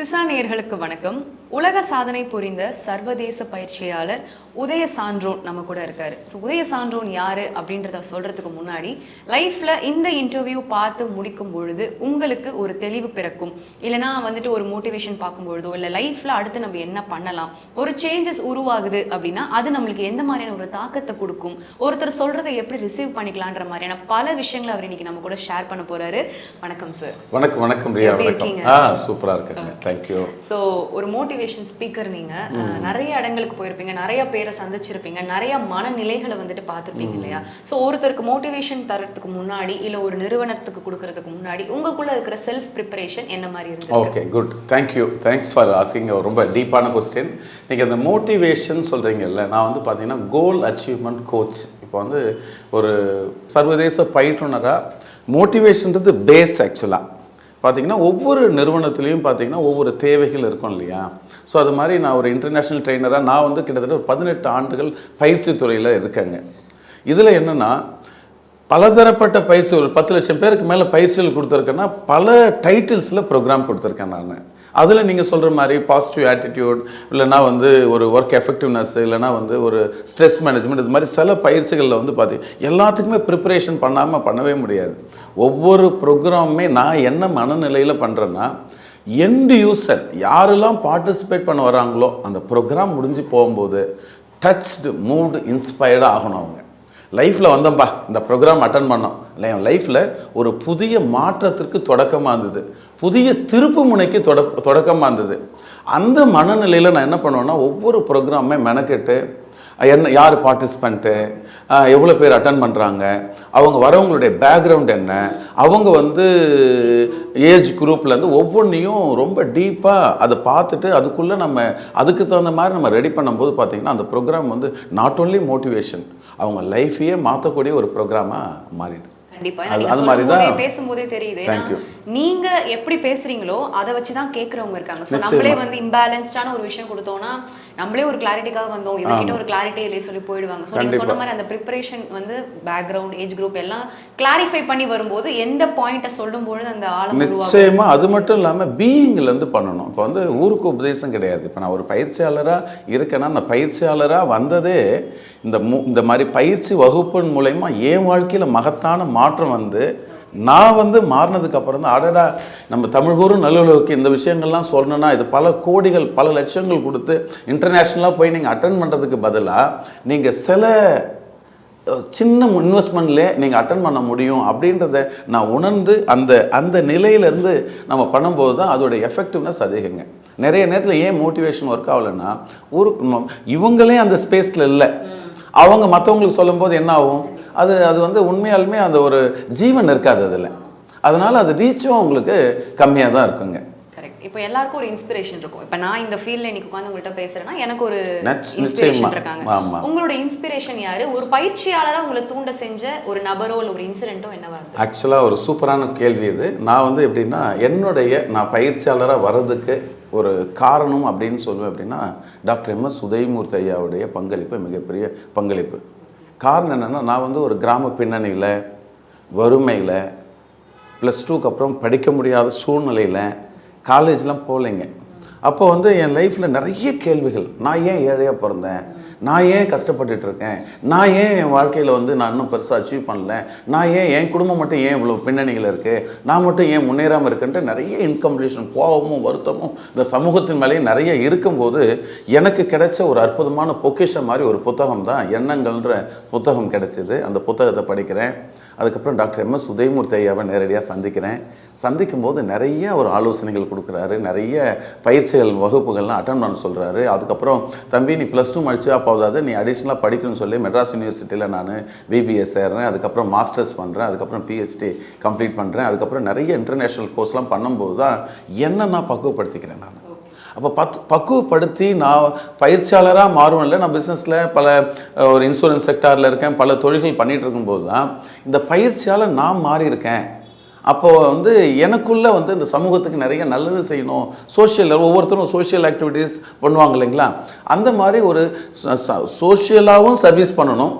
சிசா வணக்கம். உலக சாதனை புரிந்த சர்வதேச பயிற்சியாளர் உதய சான்றோன் நம்ம கூட இருக்காரு. ஸோ உதய சான்றோன் யாரு அப்படின்றத சொல்றதுக்கு முன்னாடி லைஃப்ல இந்த இன்டர்வியூ பார்த்து முடிக்கும் பொழுது உங்களுக்கு ஒரு தெளிவு பிறக்கும். இல்லைனா வந்துட்டு ஒரு மோட்டிவேஷன் பார்க்கும் பொழுதோ இல்லை லைஃப்ல அடுத்து நம்ம என்ன பண்ணலாம் ஒரு சேஞ்சஸ் உருவாகுது அப்படின்னா அது நம்மளுக்கு எந்த மாதிரியான ஒரு தாக்கத்தை கொடுக்கும் ஒருத்தர் சொல்றதை எப்படி ரிசீவ் பண்ணிக்கலான்ற மாதிரியான பல விஷயங்களை அவர் இன்னைக்கு நம்ம கூட ஷேர் பண்ண போறாரு. வணக்கம் சார் வணக்கம் வணக்கம் சூப்பரா இருக்கேங்க. தேங்க்யூ ஸோ ஒரு மோட்டிவேஷன் ஸ்பீக்கர் நீங்க. அஹ், நிறைய இடங்களுக்கு போயிருப்பீங்க. நிறைய பேரை சந்திச்சிருப்பீங்க. நிறைய மனநிலைகளை வந்துட்டு பார்த்துருப்பீங்க இல்லையா? ஸோ ஒருத்தருக்கு மோட்டிவேஷன் தரத்துக்கு முன்னாடி இல்ல ஒரு நிறுவனத்துக்கு கொடுக்கறதுக்கு முன்னாடி உங்களுக்குள்ள இருக்கிற செல்ஃப் ப்ரிப்பரேஷன் என்ன மாதிரி இருந்தது okay good thank you thanks for asking ரொம்ப டீப்பான கொஸ்டின் நீங்கள் அந்த மோட்டிவேஷன் சொல்கிறீங்கல்ல நான் வந்து பார்த்தீங்கன்னா கோல் அச்சீவ்மெண்ட் கோச் இப்போ வந்து ஒரு சர்வதேச பயிற்றுனராக மோட்டிவேஷன்றது பேஸ் ஆக்சுவலாக பார்த்தீங்கன்னா ஒவ்வொரு நிறுவனத்துலேயும் பார்த்தீங்கன்னா ஒவ்வொரு தேவைகள் இருக்கும் இல்லையா? ஸோ அது மாதிரி நான் ஒரு இன்டர்நேஷ்னல் ட்ரெயினராக நான் வந்து கிட்டத்தட்ட ஒரு பதினெட்டு ஆண்டுகள் பயிற்சி துறையில் இருக்கேங்க. இதில் என்னென்னா பலதரப்பட்ட பயிற்சி ஒரு பத்து லட்சம் பேருக்கு மேலே பயிற்சிகள் கொடுத்துருக்கேன்னா பல டைட்டில்ஸில் ப்ரோக்ராம் கொடுத்துருக்கேன் நான். அதில் நீங்கள் சொல்கிற மாதிரி பாசிட்டிவ் ஆட்டிடியூட் இல்லைனா வந்து ஒரு ஒர்க் எஃபெக்டிவ்னஸ் இல்லைனா வந்து ஒரு ஸ்ட்ரெஸ் மேனேஜ்மெண்ட் இது மாதிரி சில பயிற்சிகளில் வந்து பார்த்தீங்க எல்லாத்துக்குமே ப்ரிப்பரேஷன் பண்ணாமல் பண்ணவே முடியாது. ஒவ்வொரு ப்ரோக்ராமுமே நான் என்ன மனநிலையில் பண்ணுறேன்னா எண்டு யூசர் யாரெல்லாம் பார்ட்டிசிபேட் பண்ண வராங்களோ அந்த ப்ரோக்ராம் முடிஞ்சு போகும்போது டச்டு மூடு இன்ஸ்பயர்டாக ஆகணும் அவங்க. லைஃப்பில் வந்தோம்ப்பா இந்த ப்ரோக்ராம் அட்டன் பண்ணோம். இல்லை என் லைஃப்பில் ஒரு புதிய மாற்றத்திற்கு தொடக்கமாக இருந்தது. புதிய திருப்பு முனைக்கு தொட தொடக்கமாக இருந்தது. அந்த மனநிலையில் நான் என்ன பண்ணுவேன்னா ஒவ்வொரு ப்ரோக்ராமே மெனக்கெட்டு என்ன யார் பார்ட்டிசிபெண்ட்டு எவ்வளோ பேர் அட்டன் பண்ணுறாங்க அவங்க வரவங்களுடைய பேக்ரவுண்ட் என்ன அவங்க வந்து ஏஜ் குரூப்லேருந்து ஒவ்வொன்றையும் ரொம்ப டீப்பாக அதை பார்த்துட்டு அதுக்குள்ளே நம்ம அதுக்கு தகுந்த மாதிரி நம்ம ரெடி பண்ணும்போது பார்த்திங்கன்னா அந்த ப்ரோக்ராம் வந்து நாட் ஓன்லி மோட்டிவேஷன் அவங்க லைஃபையே மாற்றக்கூடிய ஒரு ப்ரோக்ராமாக மாறிடுது கண்டிப்பா அது- மாதிரி தான். பேசும்போதே தெரியுது. நீங்க எப்படி பேசுறீங்களோ அதை வச்சு தான் கேட்கறவங்க இருக்காங்க ஸோ. நம்மளே வந்து இம்பேலன்ஸ்டான ஒரு விஷயம் கொடுத்தோம்னா நம்மளே ஒரு கிளாரிட்டிக்காக வந்தோம். இவங்கிட்ட ஒரு கிளாரிட்டி இல்லையே சொல்லி போயிடுவாங்க. ஸோ நீங்க கண்டிப்பா. சொன்ன மாதிரி அந்த ப்ரிப்பரேஷன் வந்து பேக்ரவுண்ட் ஏஜ் குரூப் எல்லாம் கிளாரிஃபை பண்ணி வரும்போது எந்த பாயிண்ட்டை சொல்லும்பொழுது அந்த ஆழம் உருவாகும். நிச்சயமா. அது மட்டும் இல்லாமல் பீயிங்லேருந்து பண்ணணும். இப்போ வந்து ஊருக்கு உபதேசம் கிடையாது. இப்போ நான் ஒரு பயிற்சியாளராக இருக்கேன்னா அந்த பயிற்சியாளராக வந்ததே இந்த மு இந்த மாதிரி பயிற்சி வகுப்பின் மூலயமா என் வாழ்க்கையில் மகத்தான மாற்றம் வந்து நான் வந்து மாறினதுக்கு அப்புறம் தான் அடடா நம்ம தமிழ் கூறும் நல்லுறவுக்கு இந்த விஷயங்கள்லாம் சொல்லணும்னா இது பல கோடிகள் பல லட்சங்கள் கொடுத்து இன்டர்நேஷ்னலாக போய் நீங்கள் அட்டன் பண்ணுறதுக்கு பதிலாக நீங்கள் சில சின்ன இன்வெஸ்ட்மெண்ட்லேயே நீங்கள் அட்டன் பண்ண முடியும் அப்படின்றத நான் உணர்ந்து அந்த அந்த நிலையிலேருந்து நம்ம பண்ணும்போது தான் அதோடய எஃபெக்டிவ்னஸ் அதிகங்க. நிறைய நேரத்தில் ஏன் மோட்டிவேஷன் ஒர்க் ஆகலைன்னா ஊருக்கு இவங்களே அந்த ஸ்பேஸில் இல்லை. அவங்க மற்றவங்களுக்கு சொல்லும்போது என்ன ஆகும்? அது அது வந்து உண்மையாலுமே அந்த ஒரு ஜீவன் இருக்காது அதில். அதனால் அது ரீச்சும் அவங்களுக்கு கம்மியாக தான் இருக்குங்க. கரெக்ட் இப்போ எல்லாருக்கும் ஒரு இன்ஸ்பிரேஷன் இருக்கும். இப்போ நான் இந்த ஃபீல்ட்ல இன்னைக்கு உட்காந்து உங்கள்கிட்ட பேசுறேன்னா எனக்கு ஒரு இன்ஸ்பிரேஷன். இருக்காங்க. உங்களோட இன்ஸ்பிரேஷன் யாரு? ஒரு பயிற்சியாளரா உங்களை தூண்ட செஞ்ச ஒரு நபரோ இல்ல ஒரு இன்சிடென்ட்டோ என்னவா இருக்கு ஆக்சுவலாக ஒரு சூப்பரான கேள்வி இது. நான் வந்து எப்படின்னா என்னுடைய நான் பயிற்சியாளராக வர்றதுக்கு ஒரு காரணம் அப்படின்னு சொல்லுவேன் அப்படின்னா டாக்டர் எம் எஸ் உதயமூர்த்தி ஐயாவுடைய பங்களிப்பு மிகப்பெரிய பங்களிப்பு. காரணம் என்னென்னா நான் வந்து ஒரு கிராம பின்னணியில் வறுமையில் ப்ளஸ் டூக்கு அப்புறம் படிக்க முடியாத சூழ்நிலையில் காலேஜ்லாம் போகலைங்க. அப்போ வந்து என் லைஃப்பில் நிறைய கேள்விகள். நான் ஏன் ஏழையாக பிறந்தேன்? நான் ஏன் கஷ்டப்பட்டுட்டு இருக்கேன் நான் ஏன் என் வாழ்க்கையில் வந்து நான் இன்னும் பெருசாக அச்சீவ் பண்ணல? நான் ஏன் என் குடும்பம் மட்டும் ஏன் இவ்வளோ பின்னணியில் இருக்குது நான் மட்டும் ஏன் முன்னேறாமல் இருக்குன்ட்டு நிறைய இன்கம்ப்ளீஷன் கோபமும் வருத்தமும் இந்த சமூகத்தின் மேலேயும் நிறைய இருக்கும்போது எனக்கு கிடைச்ச ஒரு அற்புதமான பொக்கிஷம் மாதிரி ஒரு புத்தகம் தான் எண்ணங்கள்ன்ற புத்தகம் கிடைச்சிது. அந்த புத்தகத்தை படிக்கிறேன். அதுக்கப்புறம் டாக்டர் எம் எஸ் உதயமூர்த்தி ஐயாவை நேரடியாக சந்திக்கிறேன். சந்திக்கும் போது நிறைய ஒரு ஆலோசனைகள் கொடுக்குறாரு. நிறைய பயிற்சிகள் வகுப்புகள்லாம் அட்டன் பண்ண சொல்கிறாரு அதுக்கப்புறம் தம்பி நீ ப்ளஸ் டூ முடிச்சா போதாது. நீ அடிஷ்னலாக படிக்கணும்னு சொல்லி மெட்ராஸ் யூனிவர்சிட்டியில் நான் பிபிஎஸ் சேர்றேன். அதுக்கப்புறம் மாஸ்டர்ஸ் பண்ணுறேன் அதுக்கப்புறம் பிஹெச்டி கம்ப்ளீட் பண்ணுறேன் அதுக்கப்புறம் நிறைய இன்டர்நேஷ்னல் கோர்ஸ்லாம் பண்ணும்போது தான் என்ன நான் பக்குவப்படுத்திக்கிறேன் நான். அப்போ பத் பக்குவப்படுத்தி நான் பயிற்சியாளராக மாறுவேன்ல நான் பிஸ்னஸில் பல ஒரு இன்சூரன்ஸ் செக்டாரில் இருக்கேன் பல தொழில்கள் பண்ணிகிட்டு இருக்கும்போது தான் இந்த பயிற்சியாளர் நான் மாறியிருக்கேன். அப்போது வந்து எனக்குள்ளே வந்து இந்த சமூகத்துக்கு நிறைய நல்லது செய்யணும். சோஷியல் ஒவ்வொருத்தரும் சோஷியல் ஆக்டிவிட்டீஸ் பண்ணுவாங்க இல்லைங்களா? அந்த மாதிரி ஒரு சோஷியலாகவும் சர்வீஸ் பண்ணணும்.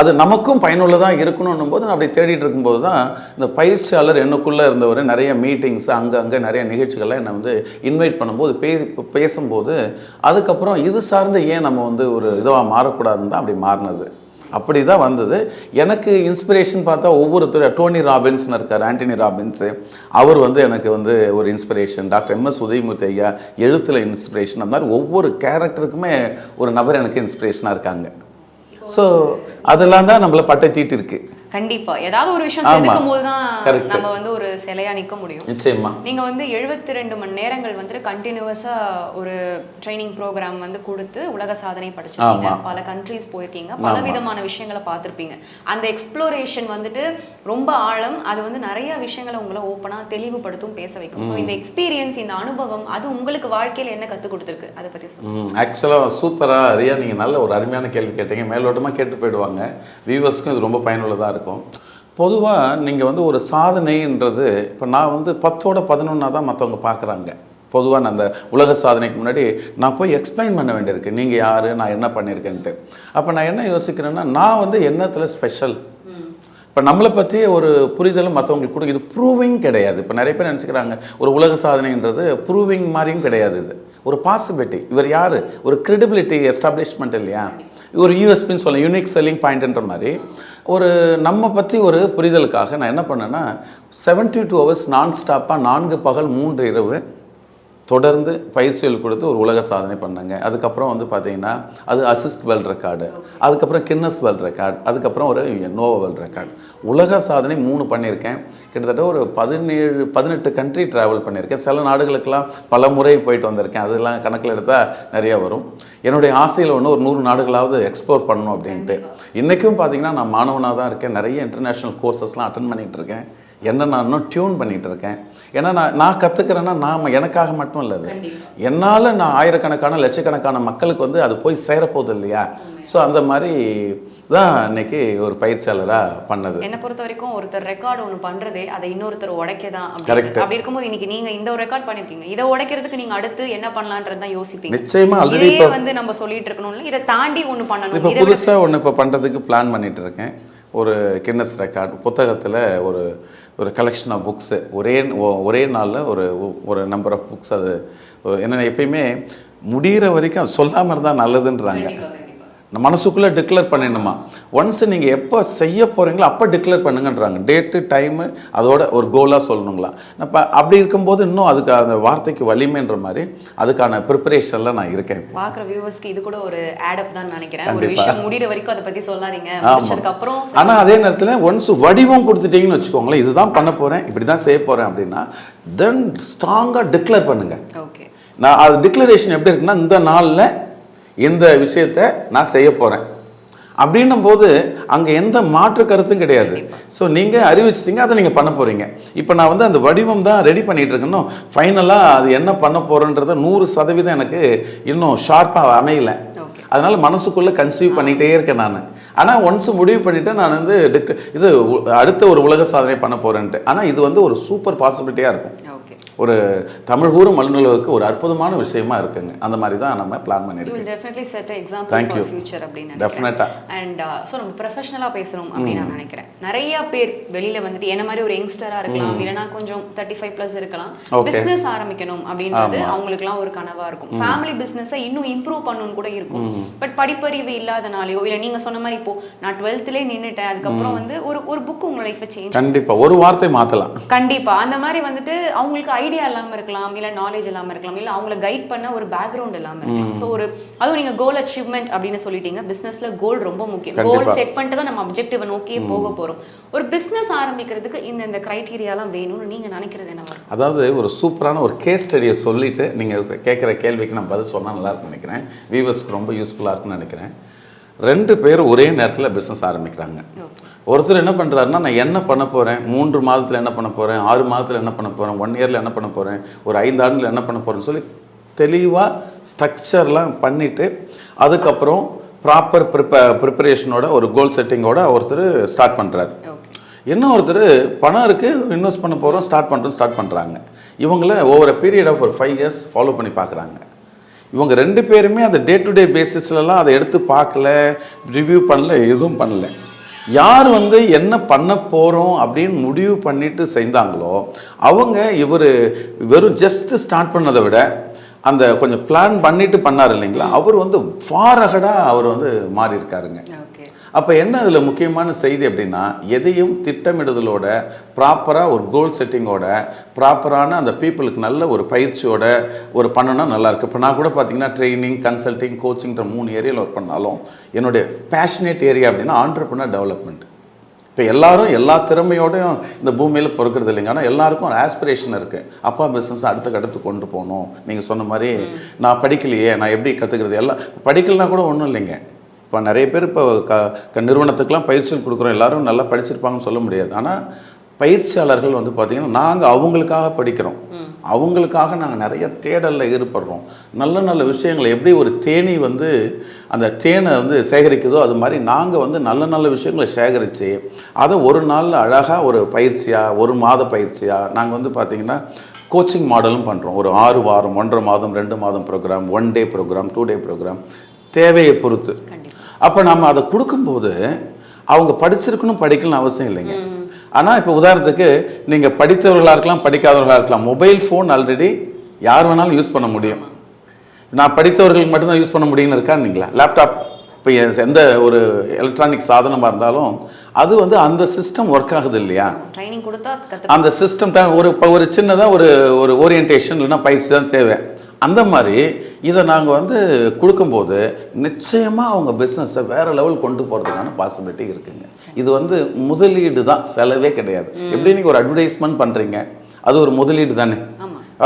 அது நமக்கும் பயனுள்ளதாக இருக்கணும்னும் போது நான் அப்படி தேடிட்டு இருக்கும்போது தான் இந்த பயிற்சியாளர் எனக்குள்ளே இருந்தவர் நிறைய மீட்டிங்ஸ் அங்கே அங்கே நிறைய நிகழ்ச்சிகள்லாம் என்னை வந்து இன்வைட் பண்ணும்போது பே பேசும்போது அதுக்கப்புறம் இது சார்ந்து ஏன் நம்ம வந்து ஒரு இதுவாக மாறக்கூடாதுன்னு தான் அப்படி மாறினது. அப்படி தான் வந்தது. எனக்கு இன்ஸ்பிரேஷன் பார்த்தா ஒவ்வொருத்தர் டோனி ராபின்ஸ்னு இருக்கார் ஆண்டனி ராபின்ஸு அவர் வந்து எனக்கு வந்து ஒரு இன்ஸ்பிரேஷன் டாக்டர் எம்எஸ் உதயமூர்த்தி ஐயா எழுத்தில் இன்ஸ்பிரேஷன் அந்த மாதிரி ஒவ்வொரு கேரக்டருக்குமே ஒரு நபர் எனக்கு இன்ஸ்பிரேஷனாக இருக்காங்க. ஸோ அதெல்லாம் தான் நம்மளை பட்டை தீட்டிருக்கு. கண்டிப்பா. ஏதாவது ஒரு விஷயம். செதுக்கும் போது தான். நம்ம வந்து ஒரு சிலையா நிக்க முடியும். நிச்சயமா. நீங்க வந்து 72 ரெண்டு மணி நேரங்கள் வந்துட்டு கண்டினியூஸா ஒரு ட்ரைனிங் ப்ரோக்ராம் வந்து கொடுத்து உலக சாதனை படிச்சிருக்கீங்க. பல கண்ட்ரீஸ் போயிருக்கீங்க. பல. விதமான விஷயங்களை பார்த்திருப்பீங்க. அந்த எக்ஸ்ப்ளோரேஷன் வந்துட்டு ரொம்ப ஆழம். அது வந்து நிறைய விஷயங்களை உங்களை ஓப்பனா தெளிவுபடுத்தும் பேச வைக்கும். ஸோ இந்த எக்ஸ்பீரியன்ஸ் இந்த அனுபவம் அது உங்களுக்கு வாழ்க்கையில என்ன கத்து கொடுத்துருக்கு? அதை பத்தி சொல்லுங்க. ம். ஆக்சுவலாக சூப்பராக ரியா நீங்கள் நல்ல ஒரு அருமையான கேள்வி கேட்டீங்க. மேலோட்டமாக கேட்டு போயிடுவாங்க. வியூவர்ஸ்க்கும் இது ரொம்ப பயனுள்ளதாக இருக்கும். பொதுவாக நீங்கள் வந்து ஒரு சாதனைன்றது இப்போ நான் வந்து பத்தோட பதினொன்னா தான் மற்றவங்க பார்க்குறாங்க பொதுவாக நான் அந்த உலக சாதனைக்கு முன்னாடி நான் போய் எக்ஸ்பிளைன் பண்ண வேண்டியிருக்கு. நீங்கள் யார் நான் என்ன பண்ணியிருக்கேன்ட்டு. அப்போ நான் என்ன யோசிக்கிறேன்னா நான் வந்து என்னத்தில் ஸ்பெஷல் இப்போ நம்மளை பற்றி ஒரு புரிதலும் மற்றவங்களுக்கு கொடுக்கு இது ப்ரூவிங் கிடையாது. இப்போ நிறைய பேர் நினச்சிக்கிறாங்க ஒரு உலக சாதனைன்றது ப்ரூவிங் மாதிரியும் கிடையாது இது. ஒரு பாசிபிலிட்டி இவர் யார்? ஒரு கிரெடிபிலிட்டி எஸ்டாப்ளிஷ்மெண்ட் இல்லையா? ஒரு யூஎஸ்பின்னு சொல்லலாம் யூனிக் செல்லிங் பாயிண்ட்ன்ற மாதிரி. ஒரு நம்ம பற்றி ஒரு புரிதலுக்காக நான் என்ன பண்ணேன்னா செவன்ட்டி டூ ஹவர்ஸ் நான் ஸ்டாப்பாக நான்கு பகல் மூன்று இரவு தொடர்ந்து பயிற்சிகள் கொடுத்து ஒரு உலக சாதனை பண்ணாங்க. அதுக்கப்புறம் வந்து பார்த்தீங்கன்னா அது அசிஸ்ட் வேர்ல்ட் ரெக்கார்டு அதுக்கப்புறம் கின்னஸ் வேர்ல்ட் ரெக்கார்டு அதுக்கப்புறம் ஒரு நோவோ வேர்ல்ட் ரெக்கார்டு உலக சாதனை மூணு பண்ணியிருக்கேன். கிட்டத்தட்ட ஒரு பதினேழு பதினெட்டு கண்ட்ரி ட்ராவல் பண்ணியிருக்கேன். சில நாடுகளுக்கெல்லாம் பல முறை போயிட்டு வந்திருக்கேன். அதெல்லாம் கணக்கில் எடுத்தால் நிறைய வரும். என்னுடைய ஆசையில் ஒன்று ஒரு நூறு நாடுகளாவது எக்ஸ்ப்ளோர் பண்ணணும் அப்படின்ட்டு. இன்றைக்கும் பார்த்தீங்கன்னா நான் மாணவனாக தான் இருக்கேன். நிறைய இன்டர்நேஷ்னல் கோர்சஸ்லாம் அட்டன் பண்ணிகிட்டு இருக்கேன். என்ன நான் இன்னும் டியூன் பண்ணிட்டு இருக்கேன் ஏன்னா நான் நான் கற்றுக்கிறேன்னா நான் எனக்காக மட்டும் இல்லை அது. என்னால் நான் ஆயிரக்கணக்கான லட்சக்கணக்கான மக்களுக்கு வந்து அது போய் சேரப்போகுது இல்லையா? ஸோ அந்த மாதிரி தான் இன்னைக்கு ஒரு பயிற்சியாளராக பண்ணது. என்னை பொறுத்த வரைக்கும் ஒருத்தர் ரெக்கார்டு ஒன்று பண்றதே அதை இன்னொருத்தர் உடைக்க தான் Correct. அப்படி இருக்கும்போது இன்னைக்கு நீங்க இந்த ஒரு ரெக்கார்ட் பண்ணிருக்கீங்க. இதை உடைக்கிறதுக்கு நீங்க அடுத்து என்ன பண்ணலான்றது தான் யோசிப்பீங்க. நிச்சயமா ஆல்ரெடி இப்போ வந்து நம்ம சொல்லிட்டு இருக்கணும்ல இதை தாண்டி ஒண்ணு பண்ணணும். இப்போ புதுசாக ஒன்று இப்போ பண்ணுறதுக்கு பிளான் பண்ணிட்டு இருக்கேன். ஒரு கின்னஸ் ரெக்கார்ட் புத்தகத்தில் ஒரு ஒரு கலெக்ஷன் ஆஃப் புக்ஸு ஒரே ஒ- ஒரே நாளில் ஒரு ஒரு நம்பர் ஆஃப் புக்ஸ் அது என்னென்ன எப்பயுமே முடிகிற வரைக்கும் அது சொல்லாமல் இருந்தால் நல்லதுன்றாங்க. நம்ம மனசுக்குள்ளே டிக்ளேர் பண்ணிடணுமா? ஒன்ஸ் நீங்கள் எப்போ செய்ய போகிறீங்களோ அப்போ டிக்ளேர் பண்ணுங்கன்றாங்க. டேட்டு டைமு அதோட ஒரு கோலாக சொல்லணுங்களா? அப்போ அப்படி இருக்கும்போது இன்னும் அதுக்கு அந்த வார்த்தைக்கு வலிமைன்ற மாதிரி அதுக்கான ப்ரிப்பரேஷனில் நான் இருக்கேன் பாக்குற வியூவர்ஸ்க்கு இது கூட ஒரு ஆடப் தான் நினைக்கிறேன். ஒரு. விஷயம் முடிகிற வரைக்கும் அதை பத்தி சொல்லாதீங்க. ஆமா. முடிச்சதுக்கு அப்புறம் ஆனால் அதே நேரத்தில் ஒன்ஸ் வடிவம் கொடுத்துட்டீங்கன்னு வச்சுக்கோங்களேன் இதுதான் பண்ண போகிறேன் இப்படி தான் செய்ய போகிறேன் அப்படின்னா தென் ஸ்ட்ராங்காக டிக்ளேர் பண்ணுங்கள் ஓகே நான் அது டிக்ளரேஷன் எப்படி இருக்குன்னா இந்த நாளில் இந்த விஷயத்தை நான் செய்ய போகிறேன் அப்படின்னும் போது அங்கே எந்த மாற்று கருத்தும் கிடையாது. ஸோ நீங்கள் அறிவிச்சிட்டீங்க அதை நீங்கள் பண்ண போகிறீங்க இப்போ நான் வந்து அந்த வடிவம் தான் ரெடி பண்ணிட்டு இருக்கணும் ஃபைனலாக அது என்ன பண்ண போகிறேன்றத நூறு சதவீதம் எனக்கு இன்னும் ஷார்ப்பாக அமையல. அதனால மனசுக்குள்ளே கன்சீவ் பண்ணிகிட்டே இருக்கேன் நான். ஆனால் ஒன்ஸ் முடிவு பண்ணிவிட்டு நான் வந்து இது அடுத்த ஒரு உலக சாதனை பண்ண போகிறேன்ட்டு ஆனால் இது வந்து ஒரு சூப்பர் பாசிபிலிட்டியாக இருக்கும். ஒரு தமிழ் கூறும் மல்லுணர்வுக்கு ஒரு அற்புதமான விஷயமா இருக்குங்க. அந்த மாதிரி தான் நம்ம பிளான் பண்ணியிருக்கோம் டெஃபினெட்லி செட் எக்ஸாம்பிள். ஃபியூச்சர் அப்படின்னு. அண்ட் ஸோ நம்ம ப்ரொஃபஷனலாக பேசணும் அப்படின்னு நான் நினைக்கிறேன். நிறைய பேர் வெளியில வந்துட்டு என்ன மாதிரி ஒரு யங்ஸ்டரா இருக்கலாம் இல்லைனா கொஞ்சம் தேர்ட்டி ஃபைவ் ப்ளஸ் இருக்கலாம். பிசினஸ் ஆரம்பிக்கணும் அப்படின்றது. அவங்களுக்குலாம் ஒரு கனவா இருக்கும். ஃபேமிலி பிசினஸை இன்னும் இம்ப்ரூவ் பண்ணணும்னு கூட இருக்கும். பட் படிப்பறிவு இல்லாதனாலயோ இல்ல நீங்க சொன்ன மாதிரி இப்போ நான் டுவெல்த்லேயே நின்னுட்டேன் அதுக்கப்புறம் வந்து ஒரு ஒரு புக் உங்க லைஃப்பை சேஞ்ச் கண்டிப்பா. ஒரு வார்த்தை மாத்தலாம். கண்டிப்பா. அந்த மாதிரி வந்துட்டு அவங்களுக்கு ஐடியா இல்லாம இருக்கலாம் இல்ல நாலேஜ் இல்லாம இருக்கலாம் இல்ல அவங்கள கைட் பண்ண ஒரு பேக்ரவுண்ட் இல்லாம இருக்கலாம். சோ ஒரு அதுவும் நீங்க கோல் அச்சீவ்மெண்ட் அப்படின்னு சொல்லிட்டீங்க பிசினஸ்ல கோல் ரொம்ப முக்கியம். கோல். செட் பண்ணிட்டு தான் நம்ம அப்ஜெக்டிவ் நோக்கியே போக போறோம். ஒரு பிசினஸ் ஆரம்பிக்கிறதுக்கு இந்த இந்த கிரைட்டீரியாலாம் வேணும்னு நீங்க நினைக்கிறது என்ன அதாவது ஒரு சூப்பரான ஒரு கேஸ் ஸ்டடியை சொல்லிட்டு நீங்க கேட்குற கேள்விக்கு நான் பதில் சொன்னா நல்லா இருக்கும்னு நினைக்கிறேன். வியூவர்ஸ்க்கு ரொம்ப யூஸ்ஃபுல்லா இருக்கும்னு நினைக்கிறேன். ரெண்டு பேர் ஒரே நேரத்தில் பிஸ்னஸ் ஆரம்பிக்கிறாங்க. ஒருத்தர் என்ன பண்ணுறாருன்னா நான் என்ன பண்ண போகிறேன் மூன்று மாதத்தில் என்ன பண்ண போகிறேன் ஆறு மாதத்தில் என்ன பண்ண போகிறேன் ஒன் இயரில் என்ன பண்ண போகிறேன் ஒரு ஐந்து ஆண்டில் என்ன பண்ண போகிறேன்னு சொல்லி தெளிவாக ஸ்ட்ரக்சர்லாம் பண்ணிவிட்டு அதுக்கப்புறம் ப்ராப்பர் ப்ரிப்ப ப்ரிப்பரேஷனோட ஒரு கோல் செட்டிங்கோட ஒருத்தர் ஸ்டார்ட் பண்ணுறாரு இன்னும் ஒருத்தர் பணம் இருக்குது இன்வெஸ்ட் பண்ண போகிறோம் ஸ்டார்ட் பண்ணுறோம் ஸ்டார்ட் பண்ணுறாங்க இவங்கள ஓவர் பீரியட் ஆஃப் ஒரு ஃபைவ் இயர்ஸ் ஃபாலோ பண்ணி பார்க்குறாங்க இவங்க ரெண்டு பேருமே அந்த டே டு டே பேசிஸ்லலாம் அதை எடுத்து பார்க்கல ரிவ்யூ பண்ணல எதுவும் பண்ணல. யார் வந்து என்ன பண்ண போகிறோம் அப்படின்னு முடிவு பண்ணிட்டு செய்தாங்களோ அவங்க இவர் வெறும் ஜஸ்ட்டு ஸ்டார்ட் பண்ணதை விட அந்த கொஞ்சம் பிளான் பண்ணிட்டு பண்ணார் இல்லைங்களா அவர் வந்து ஃபாரகடாக அவர் வந்து மாறி இருக்காருங்க அப்போ என்ன அதில் முக்கியமான செய்தி அப்படின்னா எதையும் திட்டமிடுதலோட ப்ராப்பராக ஒரு கோல் செட்டிங்கோட ப்ராப்பரான அந்த பீப்புளுக்கு நல்ல ஒரு பயிற்சியோட ஒரு பண்ணனா நல்லா இருக்கு. இப்போ நான் கூட பார்த்தீங்கன்னா ட்ரைனிங் கன்சல்டிங் கோச்சிங்ன்ற மூணு ஏரியாவில் ஒர்க் பண்ணாலும் என்னுடைய பேஷனேட் ஏரியா அப்படின்னா ஆண்டர்பனர் டெவலப்மெண்ட் இப்போ எல்லாரும் எல்லா திறமையோடையும் இந்த பூமியில் பிறக்கிறது இல்லைங்க. ஆனால் எல்லாருக்கும் ஒரு ஆஸ்பிரேஷன் இருக்குது அப்பா பிஸ்னஸ் அடுத்த கட்டத்துக்கு கொண்டு போகணும். நீங்கள் சொன்ன மாதிரி நான் படிக்கலையே நான் எப்படி கற்றுக்கிறது எல்லாம் படிக்கலைன்னா கூட ஒன்றும் இல்லைங்க. இப்போ நிறைய பேர் இப்போ க க நிறுவனத்துக்கெலாம் பயிற்சி கொடுக்குறோம். எல்லாரும் நல்லா படிச்சிருப்பாங்கன்னு சொல்ல முடியாது. ஆனால் பயிற்சியாளர்கள் வந்து பார்த்திங்கன்னா நாங்கள் அவங்களுக்காக படிக்கிறோம். அவங்களுக்காக நாங்கள் நிறைய தேடலில் ஈடுபடுறோம். நல்ல நல்ல விஷயங்களை எப்படி ஒரு தேனி வந்து அந்த தேனை வந்து சேகரிக்குதோ அது மாதிரி நாங்கள் வந்து நல்ல நல்ல விஷயங்களை சேகரித்து அதை ஒரு நாளில் அழகாக ஒரு பயிற்சியாக ஒரு மாத பயிற்சியாக நாங்கள் வந்து பார்த்திங்கன்னா கோச்சிங் மாடலும் பண்ணுறோம் ஒரு ஆறு வாரம் ஒன்றரை மாதம் ரெண்டு மாதம் program one day program two day program தேவையை பொறுத்து. அப்போ நம்ம அதை கொடுக்கும்போது அவங்க படிச்சிருக்கணும் படிக்கணும்னு அவசியம் இல்லைங்க. ஆனால் இப்போ உதாரணத்துக்கு நீங்கள் படித்தவர்களாக இருக்கலாம் படிக்காதவர்களாக இருக்கலாம் மொபைல் ஃபோன் ஆல்ரெடி யார் வேணாலும் யூஸ் பண்ண முடியும். நான் படித்தவர்களுக்கு மட்டும்தான் யூஸ் பண்ண முடியும்னு இருக்கான்னீங்களா லேப்டாப் இப்போ எந்த ஒரு எலக்ட்ரானிக் சாதனமாக இருந்தாலும் அது வந்து அந்த சிஸ்டம் ஒர்க் ஆகுது இல்லையா? ட்ரைனிங் கொடுத்தா அந்த சிஸ்டம் தான் ஒரு இப்போ ஒரு சின்னதாக ஒரு ஒரு ஓரியன்டேஷன் இல்லைன்னா பயிற்சி தான் தேவை. அந்த மாதிரி இதை நாங்கள் வந்து கொடுக்கும்போது நிச்சயமாக அவங்க பிஸ்னஸை வேற லெவல் கொண்டு போகிறதுக்கான பாசிபிலிட்டி இருக்குங்க. இது வந்து முதலீடு தான் செலவே கிடையாது. எப்படி நீங்கள் ஒரு அட்வர்டைஸ்மெண்ட் பண்ணுறீங்க அது ஒரு முதலீடு தானே.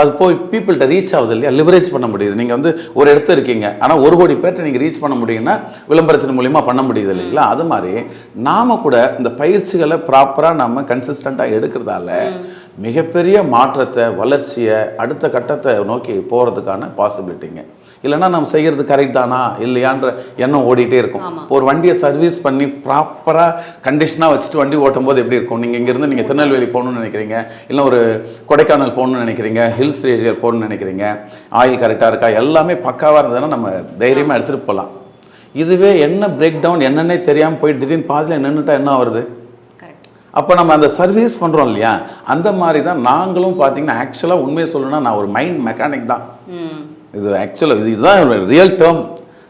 அது போய் பீப்புள்கிட்ட ரீச் ஆகுது இல்லையா? லிவரேஜ் பண்ண முடியுது. நீங்கள் வந்து ஒரு இடத்துல இருக்கீங்க. ஆனால் ஒரு கோடி பேர்ட்ட நீங்கள் ரீச் பண்ண முடியும்னா விளம்பரத்தின் மூலியமா பண்ண முடியுது இல்லைங்களா? அது மாதிரி நாம கூட இந்த பயிற்சிகளை ப்ராப்பராக நம்ம கன்சிஸ்டண்ட்டாக எடுக்கிறதால மிகப்பெரிய மாற்றத்தை வளர்ச்சியை அடுத்த கட்டத்தை நோக்கி போகிறதுக்கான பாசிபிலிட்டிங்க இல்லைன்னா நம்ம செய்கிறது கரெக்ட் தானா இல்லையான்ற எண்ணம் ஓடிட்டே இருக்கும். ஒரு வண்டியை சர்வீஸ் பண்ணி ப்ராப்பராக கண்டிஷனாக வச்சுட்டு வண்டி ஓட்டும் போது எப்படி இருக்கும்? நீங்கள் இங்கேருந்து நீங்கள் திருநெல்வேலி போகணும்னு நினைக்கிறீங்க? இல்லை ஒரு கொடைக்கானல் போகணும்னு நினைக்கிறீங்க? ஹில்ஸ் ஏரியா போகணும்னு நினைக்கிறீங்க? ஆயில் கரெக்டாக இருக்கா? எல்லாமே பக்காவாக இருந்ததுன்னா நம்ம தைரியமாக எடுத்துகிட்டு போகலாம். இதுவே என்ன பிரேக் டவுன் என்னன்னே தெரியாமல் போய் திடீர்னு பாதியில் நின்றுட்டா என்ன வருது அப்போ நம்ம அந்த சர்வீஸ் பண்ணுறோம் இல்லையா? அந்த மாதிரி தான் நாங்களும் பார்த்தீங்கன்னா ஆக்சுவலாக உண்மையை சொல்லணும்னா நான் ஒரு மைண்ட் மெக்கானிக் தான். ம். இது ஆக்சுவலாக இது இதுதான் ரியல் டேர்ம்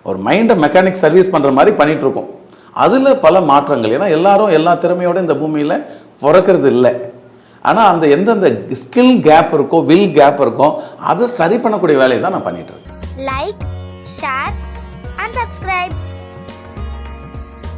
ஒரு மைண்டை மெக்கானிக் சர்வீஸ் பண்ணுற மாதிரி பண்ணிட்டு இருக்கோம் அதில் பல மாற்றங்கள். ஏன்னா எல்லாரும் எல்லா திறமையோட இந்த பூமியில் பிறக்கிறது இல்லை. ஆனால் அந்த எந்தெந்த ஸ்கில் கேப் இருக்கோ வில் கேப் இருக்கோ அதை சரி பண்ணக்கூடிய வேலையை தான் நான் பண்ணிட்டு இருக்கேன் like share and subscribe